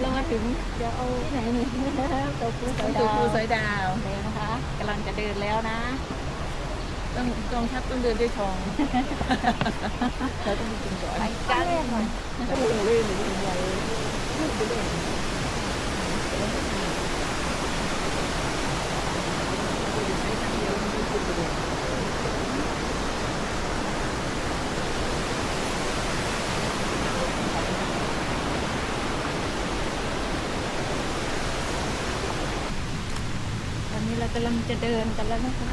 เรามาถึงเดี๋ยวเอาที่ไหนนี่ตัวปูสอยตัวดาวผู้สอยดาวเลยนะคะกำลังจะเดินแล้วนะ ต้องกองทัพต้องเดินด้วยทอง เราต้องมีกินก่อนไปกันถ้าเราเล่นหรือเป็นไรไม่ได้เล่น ตอนนี้เรา กำลังจะเดินกันแล้วนะคะ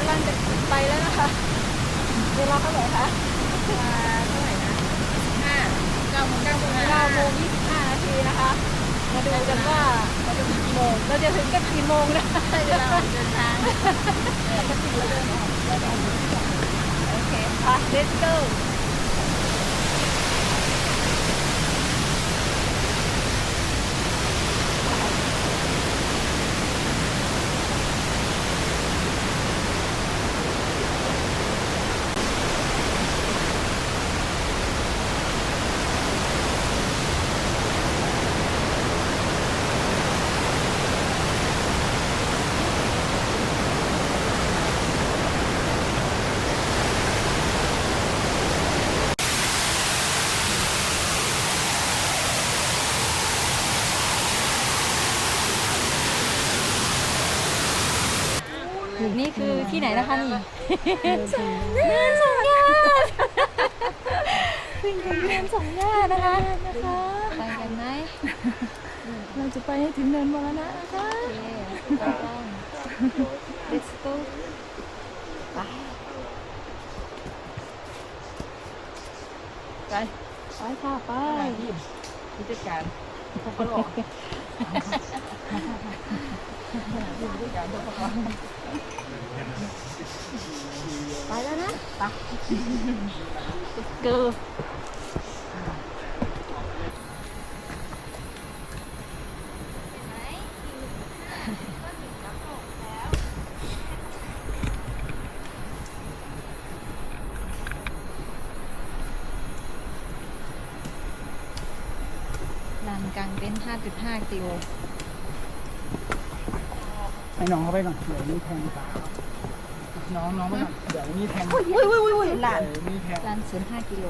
กำลังจะไปแล้วนะคะ เวลาเท่าไหร่คะ เท่าไหร่นะห้าเก้าโมงเก้าโมง เก้าโมงยี่สิบห้านาทีนะคะ มาดูกันว่าเราจะถึงกี่โมง เราจะถึงกันกี่โมงนะ เวลาเดินทาง โอเคไป let's go นี่คือที่ไหนนะคะนี่เนินสองญาติขึ้นไปเนินสองญาตินะคะนะคะไปกันไหมเราจะไปให้ถึงเนินมรณะนะคะโอเคไปกัน let's go ไปไปไปค่ะไปไปยิ้มผู้จัดการเขาก็หลอกยิ้มผู้จัดการเขาก็หลอก ไปแล้วนะไป go ลานกลางเต็นท์5.5 กิโล ให้น้องเขาไปก่อน เดี๋ยวนี้แทงตาน้องน้องไปก่อนเดี๋ยวนี้แทงอุ้ยอุ้ยอุ้ยอุ้ยลานเดี๋ยวนี้แทงลานเสริม5กิโล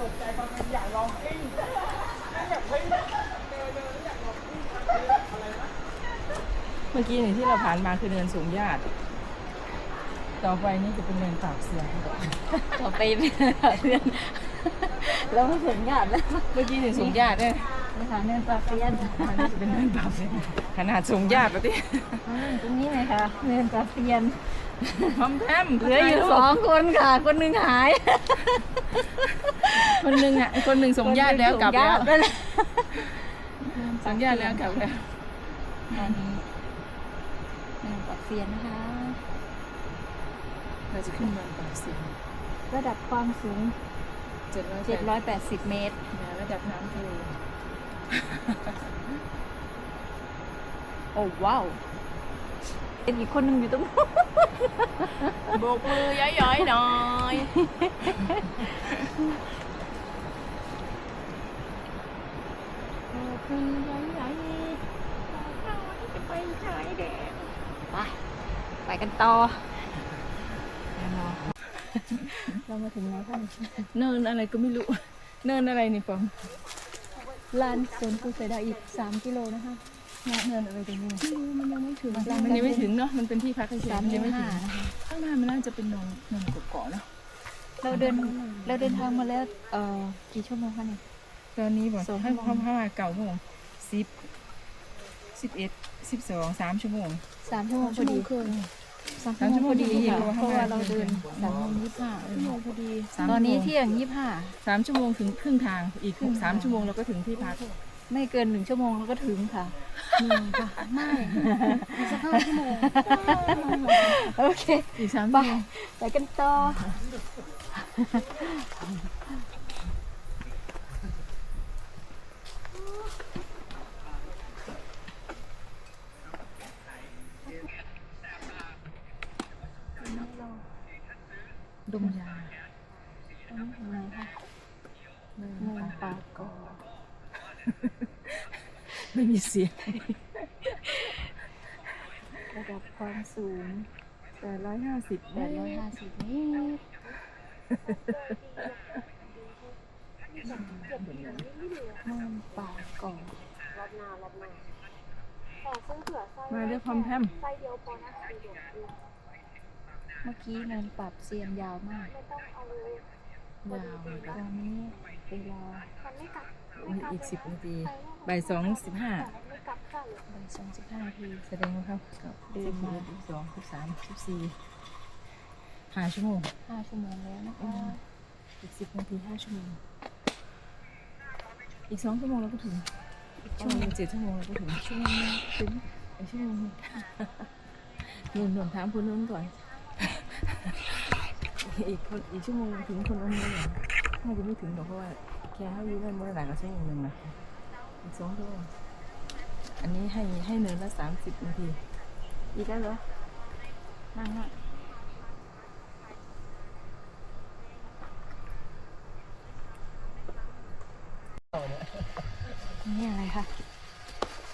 ตกใจฟังอยากลองเอ้ยอยากเฮ้ยเมื่อกี้นี่ที่เราผ่านมาคือเนินสูงญาติ ต่อไปนี่จะเป็นเนินปากเสียงต่อไปเป็นเพื่อนแล้วไม่ถึงงานแล้วเมื่อกี้เนินสูงญาติเนี่ยนะคะเนินปลาเฟียนอันนี้จะเป็นเนินปากเสียงขนาดสูงญาติปะที่อืมตรงนี้เลยค่ะเนินปลาเฟียนพร้อมแพมเหลืออยู่สองคนค่ะ คนหนึ่งหาย คนหนึ่งอะคนหนึ่งส่งญาติแล้วกลับแล้วส่งญาติแล้วส่งญาติแล้วกลับแล้วตอนนี้เนินปลาเฟียนนะคะ เราจะขึ้นเนินปากเสียงระดับความสูงเจ็ดร้อย780 เมตร ระดับน้ำทะเล โอ้ว้าวเป็นอีกคนหนึ่งอยู่ตรงนู้นโบกมือย้อยๆหน่อยโอ้คือใหญ่ๆจะไปชายแดนไปไปกันต่อ เรามาถึงไหนคะเนินอะไรก็ไม่รู้ เนินอะไรนี่ปอมลานสวนกุเสดาอีก3กิโลนะคะเนินอะไรตรงนี้ไม่รู้มันยังไม่ถึงมันยังไม่ถึงเนาะมันเป็นที่พักเฉยสามๆมันสิยับงไม่ถึห้างนะคะข้างหน้ามันน่าจะเป็นเนนเนินเกาะๆเนาะเราเดินเราเดินทางมาแล้วเอ่อกี่ชั่วโมงคะเนี่ยตอนนี้บอกสองให้ชั่วโมงเข้ามาเก่าโมงสิบสิบเอ็ดสิบสองสามชั่วโมงสามชั่วโมงพอดีสาม สามชั่ชั่ววโมโมงงพอดีพอดีค่ะเพเพราะราะว่าว่าเราเดินเราสามโมงยี่สิบห้าชั่วโมงพอดี สามตอนนี้ชั่วโมง เที่ยงยี่สิบห้า สามชั่วโมงถึงครึ่งทาง อีกสามชั่วโมงเราก็ถึงที่พัก ไม่เกินหนึ่งชั่วโมงเราก็ถึงค่ะหนึ่งค่ะไม่อีกสักห้าชั่วโมงโอเค อีกสามไปชั่วโมง ไปกันต่อ ดมยา ตรงนี้ถึงไหนคะเนินปากกอ ไม่มีเสียง ระดับความสูงแปดร้อยห้าสิบแปดร้อยห้าสิบเมตรเนินปากกอมาด้วยพร้อมแพมเมื่อกี้เนินปรับเซียนยาวมากยาวเลยตอนนี้เวลามี อีกสิบนาทีบ่ายสองสิบห้าบ่ายสองสิบห้านาทีแสดงว่าเขากับเดิสินบมาเอ็ดสิบสองสิบสามสิบสี่ห้าชั่วโมงห้าชั่วโมงแล้วนะคะอีกสิบนาทีห้าชั่วโมง อีกสองชั่วโมงเราก็ถึงชั่วโมงเจ็ดชั่วโมงเราก็ถึงชั่วโมงนึงถึงอีกชั่วโมงหนึ่งหนุนหนุนถามคนนู้นก่อน อีกคนอีกชั่วโมงถึงคนนู้นเลยน่าจะไม่ถึงหรอกเพราะว่า แค่ให้ยืมเงินมื่อไหร่ก็ชั่วโมงหนึ่งนะอีกสองชั่วโมงอันนี้ให้ให้เนินละสามสิบนาทีอีกแล้วเหรอนั่งอะนี่อะไรคะ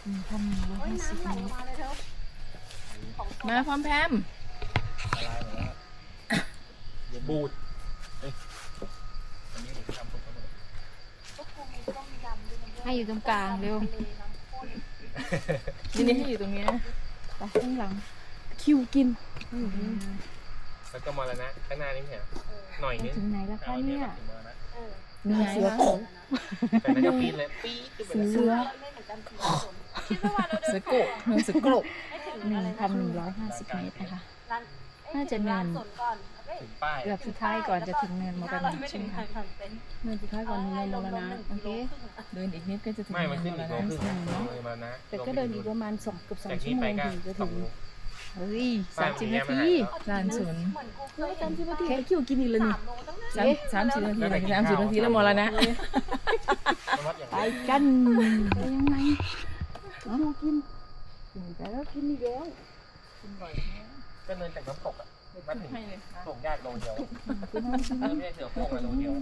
หนึ่งพันหนึ่งร้อยห้าสิบเมตรมาพร้อมแพมบูด ให้อยู่ตรงกลางเร็วทีนี้ให้อยู่ตรงนี้นะไปข้างหลัง คิวกิน แล้วก็มรณะข้างหน้านี่ไม่ใช่เหรอหน่อยนึงถึงไหนแล้วคะเนี่ยถึงมรณะมีเสือโขงแต่นั่นก็ปีดเลยปีดขึ้นไปเลยเสือสะโกกเนินสะโกกหนึ่งพันหนึ่งร้อยห้าสิบเมตรนะคะ น่าจะเนิน ถึงป้าย เกือบสุดท้ายก่อนจะถึงเนินมรณะใช่ไหมคะเนินสุดท้ายก่อนถึงเนินมรณะโอเคเดินอีกนิดก็จะถึงไม่มันขึ้นอีกโลเนิครึ่งนมรณะเลยมรณะแต่ก็เดินอีกประมาณสองเกือบสองจากชั่นี้วโมไปงก็ถึงจะสถึองงเฮ้ยป้าสายมมัสิบนแยนากมาทีหาลานสวนแล้วตามที่ว่าที่คิวกินอีกเลยนี่สามสามสิบนาทีเลยสามสิบนาทีแล้วมรณะสมัดอย่างไปนี้กันไปยังไงเอามากินกินไปแล้วกินอีกแล้วก็เนินจากน้ำตกอะ มาถึงให้เลยส่งยากโลเดียวคุณน้องชิมเออไม่ใช่เสือโค้งอะโลเดียว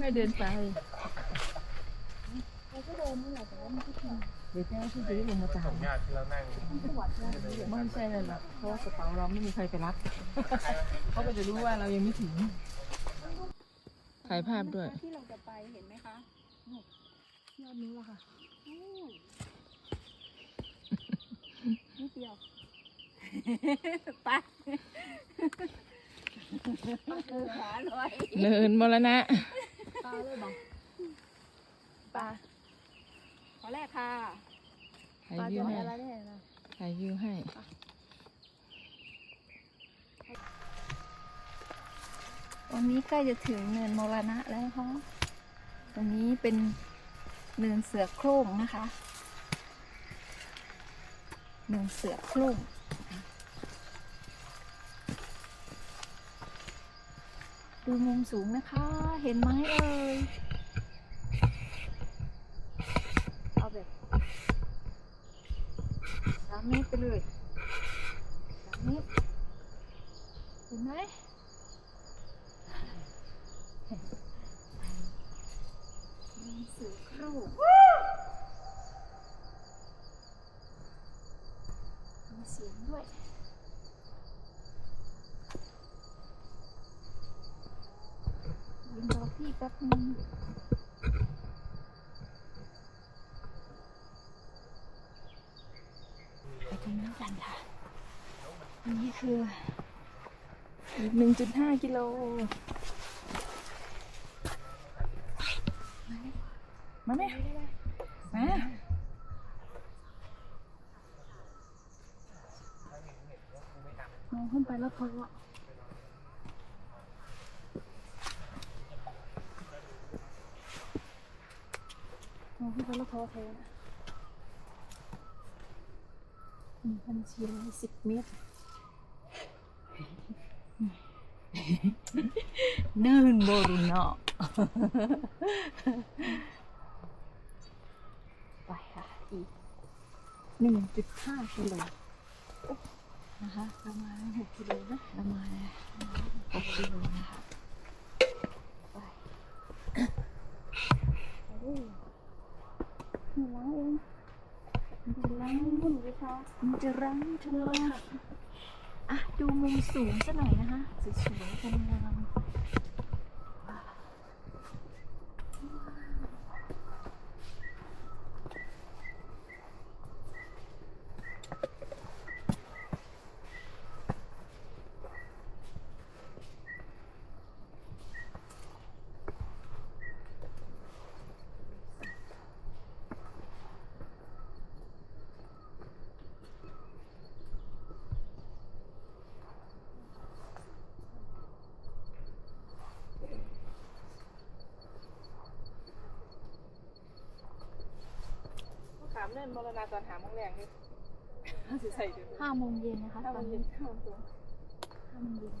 ค่อยๆเดินไปเขาก็เดินนี่แหละแต่ว่าไม่ได้กินเดี๋ยวเจ้าที่จะได้ลงมาตาส่มงยากที่เรานั่งจังหวัดเนี่ยไม่ใช่เลยหรอกเพราะว่ากระเป๋าเราไม่มีใครไปรับเขาก็จะรู้ว่าเรายังไม่ถึงถ่ายภาพด้วย ที่เราจะไปเห็นไหมคะนู่นยอดนี้แหละค่ะนิดเดียว ไปหาหน่อยเนินมรณะปลาเลยบอกปลาขอแรกค่ะถ่ายปลาวิจะวให้อะไรได้นะถ่ายวิวให้ตอนนี้ใกล้จะถึงเนินมรณะแล้วค่ะตรงนี้เป็นเนินเสือโคร่งนะคะ เนินเสือโคร่ง ดูมุมสูงนะคะ เห็นไหมเอ่ย เอาแบบสามเมตรไปเลยสามเมตรเห็นไหมมีเสือโคร่งมีเสียงด้วย แป๊บนึงไปตรงนี้กันค่ะ อันนี้คืออีกหนึ่งจุดห้ากิโล มาไหมมามองขึ้นไปแล้วพอม องขึ้นไปแล้วพอแทนหนึ่งพันสี่ร้อยสิบเมตรเนินโบรุเนาะไปค่ะ อีกหนึ่งจุดห้ากิโลนะคะประมาณหกกิโลนะประมาณหกกิโลนะคะ ไป โอ้ยหัวเองมันจะล้างหุ่นไหมคะมันจะรั้งเธออะ ดูมุมสูงซะหน่อยนะคะสวยๆงามามเนินมรณาตอนหาโมงแรงนี่สิใส่เดี๋ยวห้าโมงเย็นนะคะถ้าตมัอนนเย็นี้นข้าวตัวห้าโมงเย็น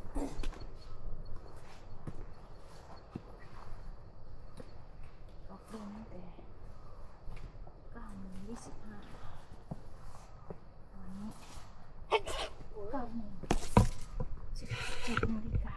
ออกเดินตั้งแต่เก้าโมงยี่สิบห้าตอนนี้เก้าโมงสิบเจ็ดนาฬิกา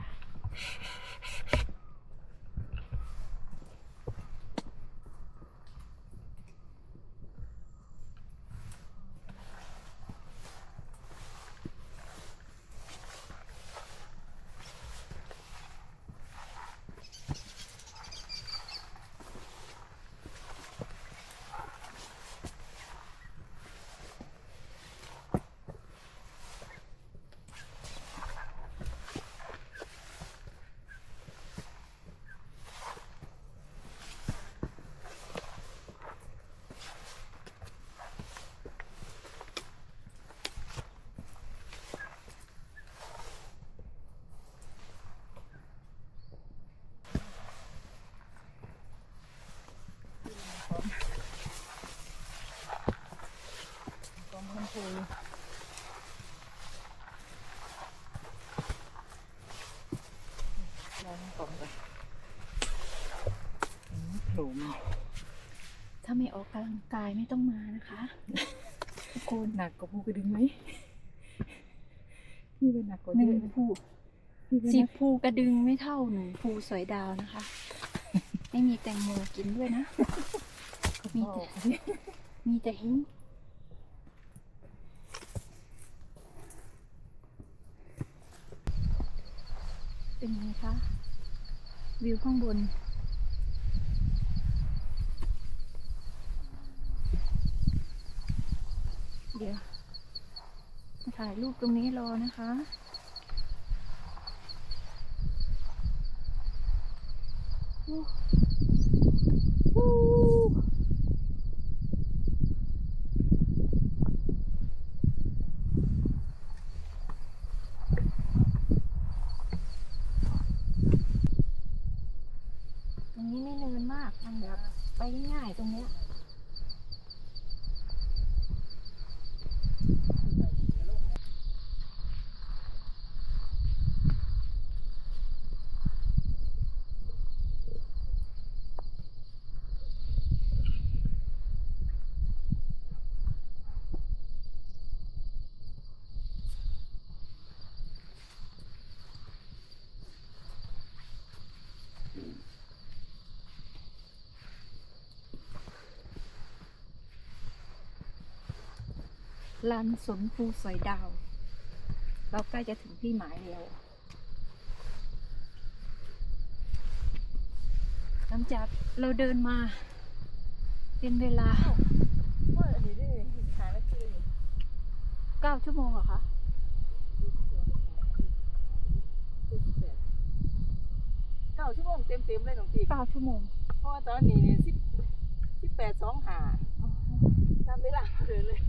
กองพันโพลองกล่องก่อนอืมโผล่มา ถ้าไม่ ออกกำลังกายไม่ต้องมานะคะทุกคนหนักกว่าภูกระดึงไหมนี่เป็นหนักกว่าหเยนึ่งอะนะภูนี่เป็นสิหบนักภูกระดึงไม่เท่าหนึ่งภูสอยดาวนะคะ ไม่มีแตงโมกินด้วยนะ มีแต่มีแต่หิ้งเป็นไงคะ วิวข้างบน เดี๋ยวถ่ายรูปตรงนี้รอนะคะอู้อู้ตรงนี้ไม่เนินมาก มันแบบไปง่ายๆตรงเนี้ย ลานสนภูสอยดาว เราใกล้จะถึงที่หมายแล้วจากเราเดินมา เป็นเวลาว่าอันนี้ได้หาแล้วคือเก้าชั่วโมงเหรอคะเก้าชั่วโมงเต็มเต็มๆเลยน้องปีเก้าชั่วโมง เพราะว่าตอนนี้เนี่ยสิบสิบแปดสองหาตามเวลาเลยเลย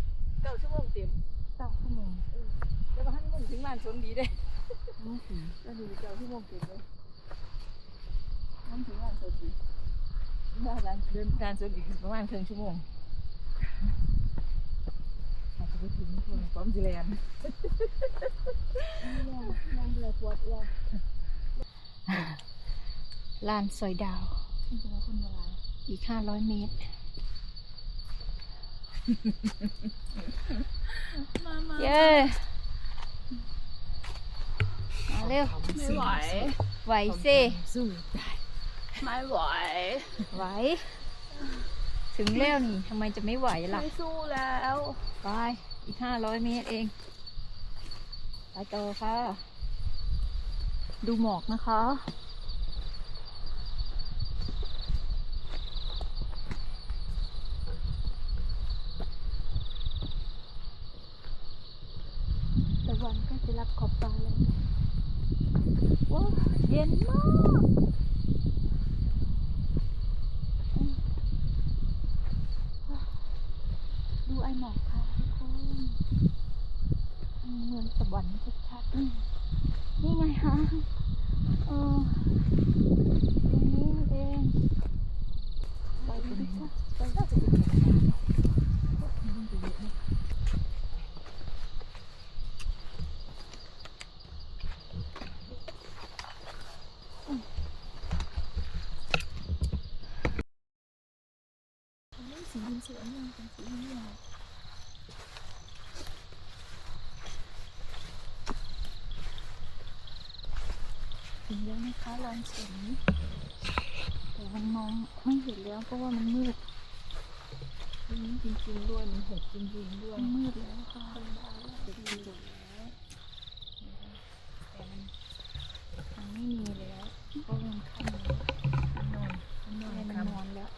เก้าชั่วโมงเต็ม เก้าชั่วโมง แล้ว ก็ให้มันถึงลานชนดีได้ก็ดีเก้าชั่วโมงเต็มเลยน้ำถึงลานชนดีได้ลานเดินลานชนอีกประมาณครึ่งชั่วโมงอาจจะไปถึงทั่วพร้อมสิแลนด์ยังเบื่อปวดอ้วลานสอยดาวที่จะมาคนมาลายอีกห้าร้อยเมตรมามา เย้มาเร็ว ไม่ไหว ไหวสิสู้ไม่ไหว ไหว ถึงแล้วนี่ทำไมจะไม่ไหวล่ะ ไม่สู้แล้ว ไป อีกห้าร้อยเมตรเอง ไปต่อค่ะ ดูหมอกนะคะ ตะวันก็จะรับขอบฟ้าแล้ว ว้าเย็นมากดูไอหมอกค่ะทุกคนเมือนสวรรค์ชัดๆนี่ไงฮะเออตรงนี้เองไปดูดิค่ะไปดู ดิถึงแล้วนะคะลานสวนแต่มันมองไม่เห็นแล้วเพราะว่ามันมืดนี่จริงๆด้วยมันหกจริงๆด้วยมันมืดแล้วค่ะจริงๆแล้วแต่มันมันไม่มีแล้วเพราะมันค่ำแล้วนอนนอนอะไรมันครับนอนแล้ว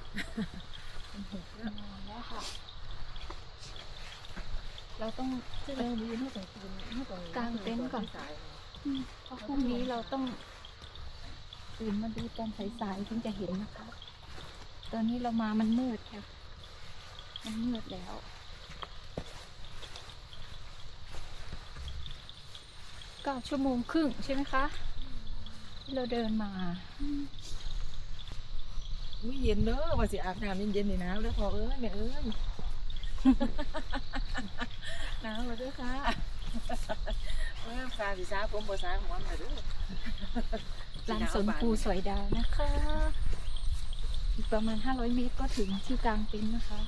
มันหกแล้ว เราต้องที่เรามีเท่ากับคืนเท่ากับกางเต็นท์ก่อนสายอืมเพราะพรุ่งนี้เราต้องตื่นมาดูตอนสายๆถึงจะเห็นนะคะ ตอนนี้เรามามันมืดค่ะมันมืดแล้วเก้าชั่วโมงครึ่งใช่ไหมคะที่เราเดินมา อุ้ยเย็นเด้อว่าสิอาบน้ำเย็นๆนี่นะแล้วพอเอ้ยแม่เอ้ยหนาวมาด้วยค่ะเมื่อฟ้าสีซ้าผมบ่ซ้าหัวมาเด้อลานสนปูสวยดาวนะคะ อีกประมาณ 500 เมตรก็ถึงที่กลางเต็นท์นะคะ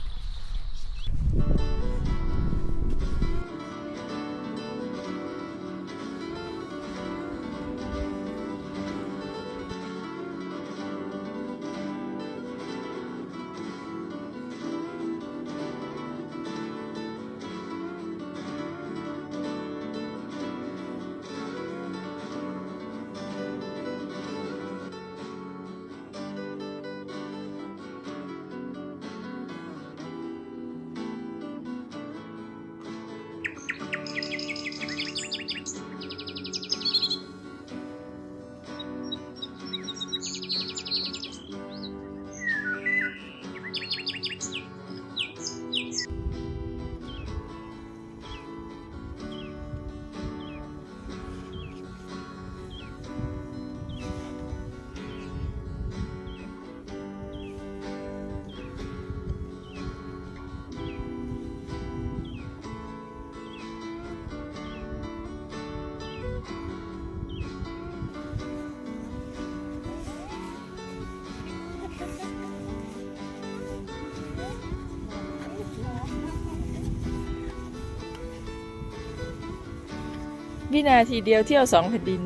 วินาทีเดียวเที่ยวสองแผ่นดิน